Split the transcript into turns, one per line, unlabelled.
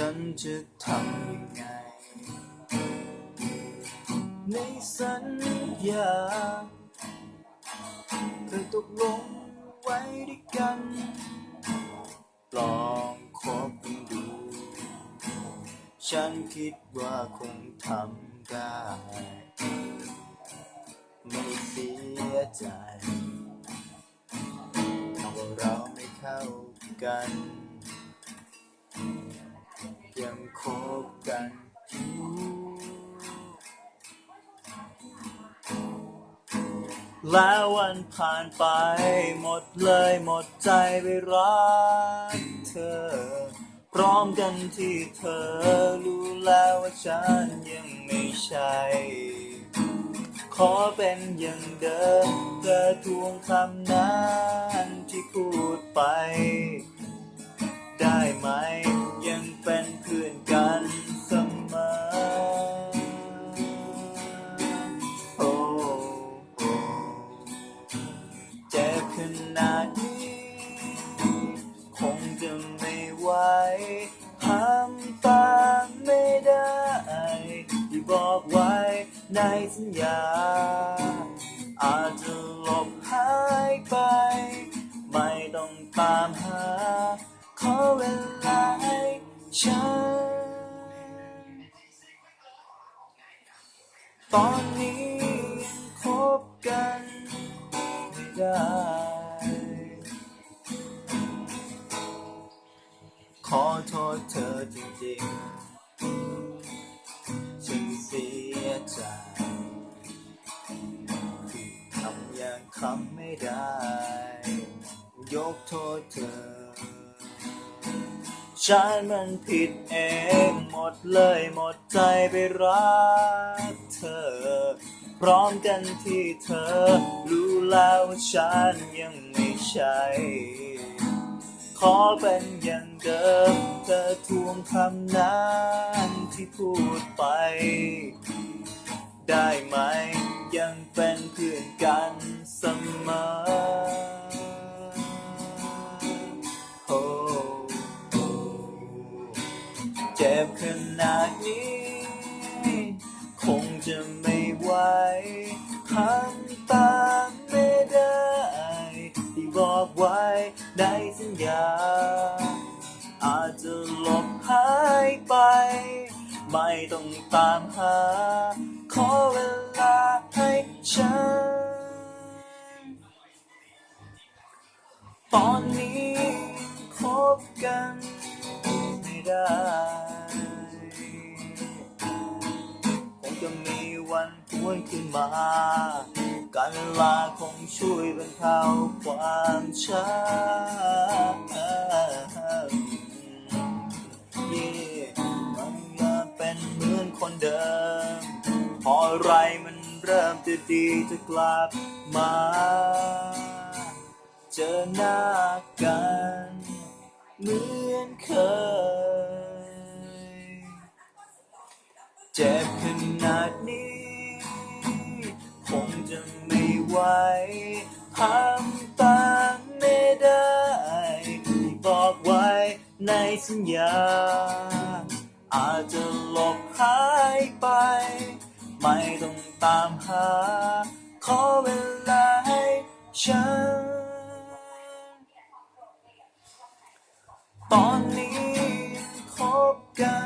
ฉันจะทำยังไง ในสัญญาเคยตกลงไว้ด้วยกันลองคบกันดู ฉันคิดว่าคงทำได้ ไม่เสียใจถ้าว่าเราไม่เข้ากัน แล้ววันผ่านไป หมดเลยหมดใจไปรักเธอ พร้อมกันที่เธอรู้แล้วว่าฉันยังไม่ใช่ ขอเป็นอย่างเดิมเธอทวงคำนั้นที่พูดไป นาดนี้ คงจะไม่ไหวทำตามไม่ได้ที่บอกไว้ในสัญญา อาจจะหลบหายไป ไม่ต้องตามหา ขอเวลาให้ฉัน ตอนนี้คบกันไม่ได้ ขอโทษเธอจริงๆ ฉันเสียใจที่ทำอย่างคำไม่ได้ ยกโทษเธอ ฉันมันผิดเองหมดเลยหมดใจไปรักเธอ พร้อมกันที่เธอ รู้แล้วฉันยังไม่ใช่ขอเป็นอย่างเดิมเธอทว คำนั้นที่พูดไป ได้ไหมยังเป็นเพื่อนกันเสมอโอ้เจ็บขนาดนี้ คงจะไม่ ไม่ต้องตามหา ขอเวลาให้ฉัน ตอนนี้คบกันไม่ได้คงจะมีวันหวนขึ้นมา การเวลาคงช่วยบรรเทาความช้า คนเดิม พออะไรมันเริ่มจะดีจะกลับมา เจอหน้ากันเหมือนเคย เจ็บขนาดนี้ คงจะไม่ไหวทำตามไม่ได้ บอกไว้ในสัญญา อาจจะหลบหายไป ไม่ต้องตามหา ขอเวลาให้ฉัน ตอนนี้คบกัน